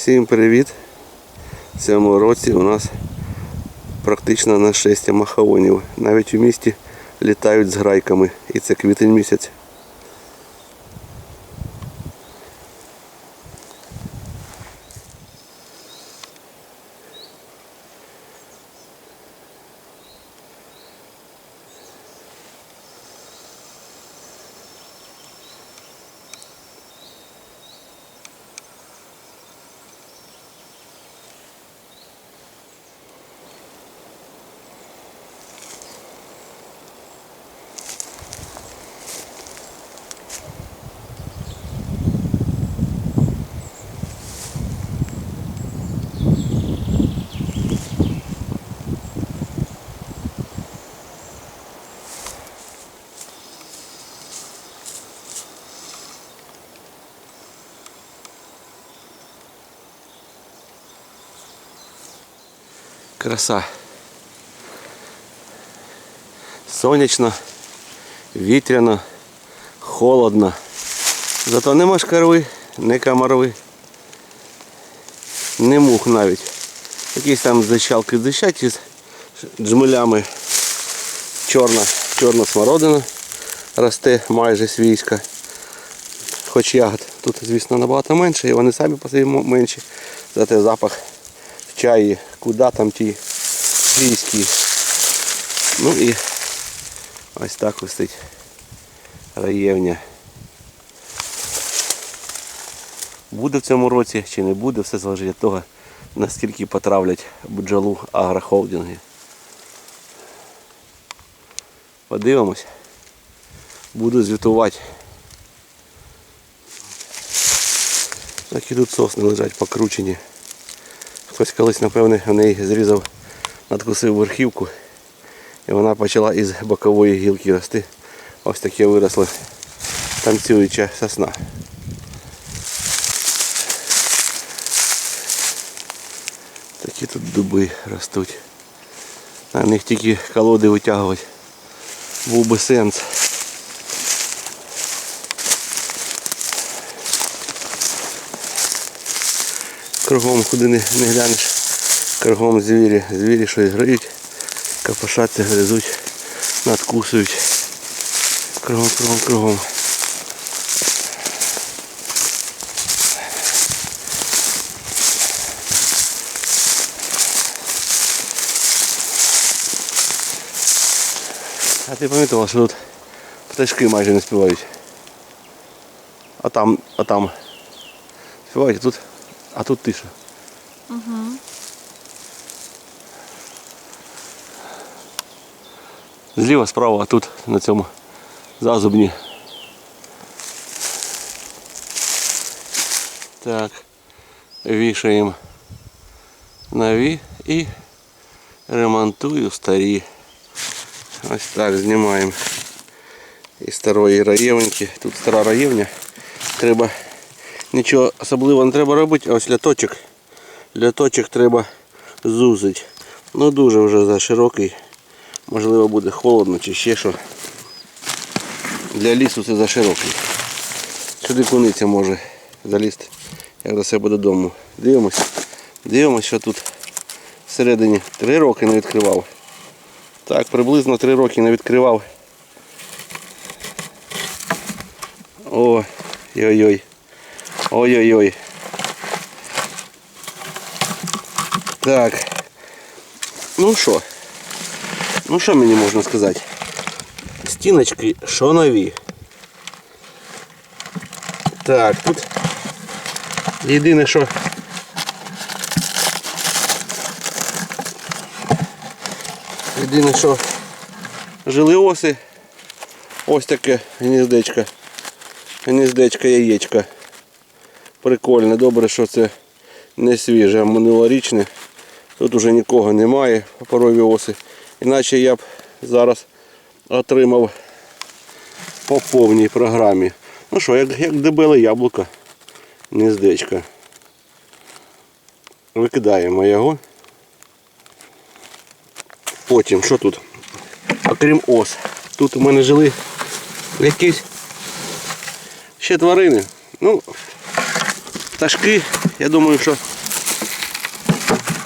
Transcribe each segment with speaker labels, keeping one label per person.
Speaker 1: Всім привіт! В цьому році у нас практично на 6 махаонів. Навіть у місті літають з грайками. І це квітень місяць. Краса. Сонячно, вітряно, холодно. Зато нема шкарви, не комарви, не мух навіть. Якісь там зачалки дищать із джмелями. Чорна, чорна смородина росте майже свійська. Хоч ягод тут, звісно, набагато менше, і вони самі по собі менші. Зате запах чаї, куди там ті свійські. Ну і ось так висить раєвня. Буде в цьому році чи не буде, все залежить від того, наскільки потравлять бджолу агрохолдинги. Подивимось. Буду звітувати. Так і тут сосни лежать покручені. Хтось колись, напевне, в неї зрізав, надкусив верхівку і вона почала із бокової гілки рости. Ось таке виросло танцююча сосна. Такі тут дуби ростуть. На них тільки колоди витягувати. Був би сенс. Кругом куди не, не глянеш. Кругом звірі. Звірі щось гриють, капошаться, гризуть, надкусують. Кругом, кругом, кругом. А ти помітила, що тут пташки майже не співають. А там, а там. Співають, а тут, а тут тиша. Зліва, справа, а тут на цьому зазубні. Так, вішаємо нові і ремонтую старі. Ось так знімаємо із старої раєвеньки. Тут стара раєвня. Треба нічого особливого не треба робити, а ось ляточок. Ляточок треба зузити. Ну дуже вже за широкий. Можливо буде холодно чи ще що. Для лісу це за широкий. Сюди куниця може залізти, як до себе додому. Дивимось. Дивимось, що тут всередині три роки не відкривав. Так, приблизно три роки не відкривав. Ой-ой-ой. Ой-ой-ой. Так. Ну що? Ну що мені можна сказати? Стіночки що нові. Так, тут єдине, що Єдине, що жили оси. Ось таке гніздечко. Гніздечко яєчко. Прикольне, добре, що це не свіже, а минулорічне. Тут уже нікого немає паперові оси. Іначе я б зараз отримав по повній програмі. Ну що, як, як дебеле яблуко. Гніздечко. Викидаємо його. Потім, що тут? Окрім ос. Тут у мене жили якісь ще тварини. Ну, пташки, я думаю, що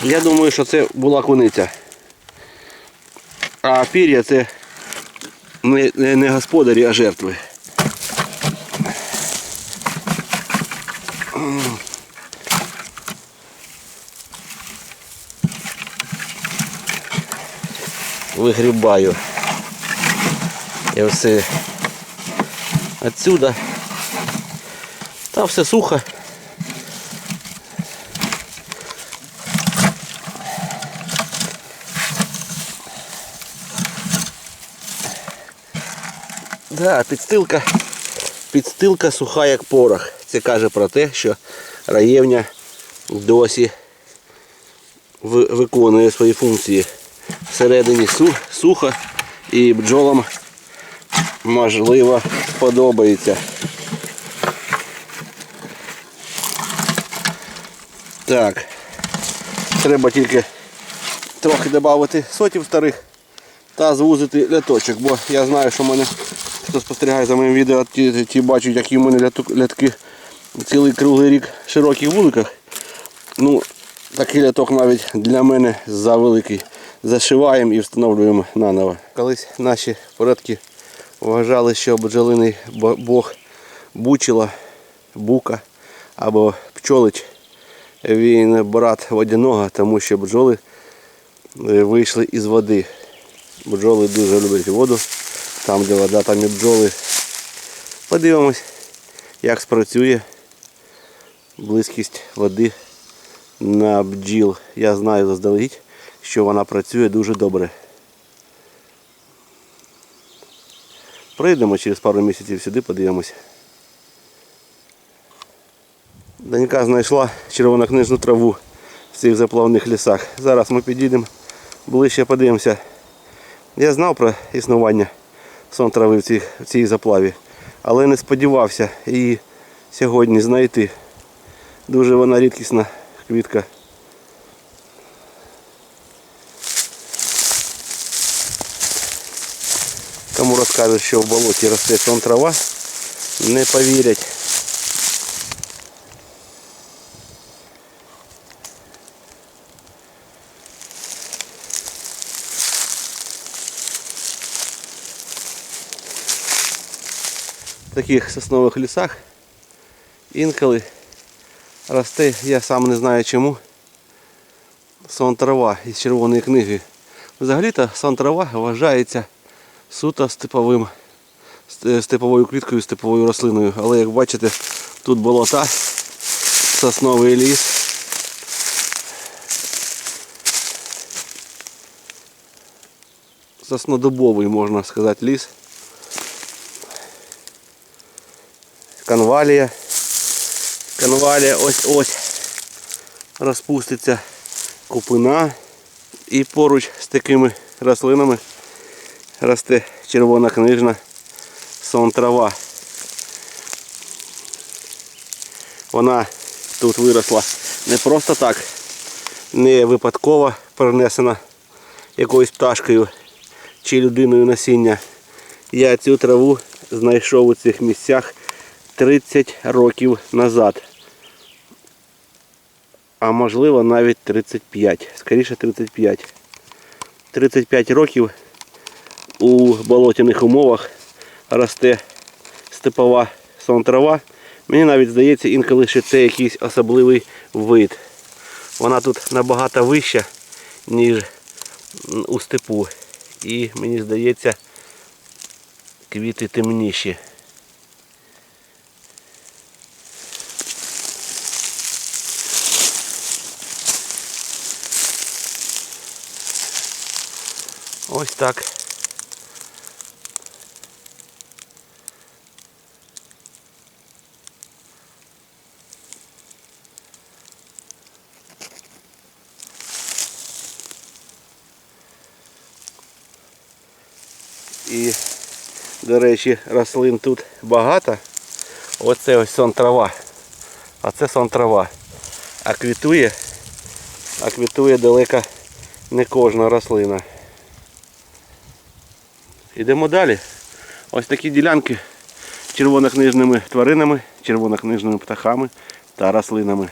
Speaker 1: я думаю, що це була куниця. А пір'я це не, не, господарі, а жертви. Вигрібаю. І все отсюда. Та все сухо. Да, підстилка, підстилка суха як порох. Це каже про те, що раєвня досі виконує свої функції. Всередині сухо і бджолам можливо сподобається. Так. Треба тільки трохи додати сотів старих та звузити ляточок, бо я знаю, що в мене, хто спостерігає за моїм відео, ті, ті бачать, які в мене лятки цілий круглий рік в широких вуликах. Ну, такий ляток навіть для мене завеликий. Зашиваємо і встановлюємо наново. Колись наші предки вважали, що бджолиний бог бучила, бука або пчолич. Він брат водяного, тому що бджоли е, вийшли із води. Бджоли дуже люблять воду. Там, де вода, там і бджоли. Подивимось, як спрацює близькість води на бджіл. Я знаю заздалегідь, що вона працює дуже добре. Прийдемо через пару місяців сюди, подивимось. Донька знайшла червонокнижну траву в цих заплавних лісах. Зараз ми підійдемо ближче подивимося. Я знав про існування сон трави в цій, в цій заплаві, але не сподівався її сьогодні знайти. Дуже вона рідкісна квітка. Кому розкажуть, що в болоті росте сон трава, не повірять. Таких соснових лісах інколи росте, я сам не знаю чому, сон трава із червоної книги. Взагалі-то сон трава вважається суто степовим, ст- степовою квіткою, степовою рослиною. Але як бачите, тут болота, сосновий ліс. Соснодобовий, можна сказати, ліс. Канвалія. Канвалія ось ось розпуститься купина. І поруч з такими рослинами росте червона книжна сон трава. Вона тут виросла не просто так, не випадково перенесена якоюсь пташкою чи людиною насіння. Я цю траву знайшов у цих місцях 30 років назад. А можливо навіть 35. Скоріше 35. 35 років у болотяних умовах росте степова сон-трава. Мені навіть здається, інколи ще це якийсь особливий вид. Вона тут набагато вища, ніж у степу. І мені здається, квіти темніші. Ось так. І, до речі, рослин тут багато. Оце ось сон трава. А це сон трава. А квітує, а квітує далеко не кожна рослина. Йдемо далі. Ось такі ділянки червонокнижними тваринами, червонокнижними птахами та рослинами.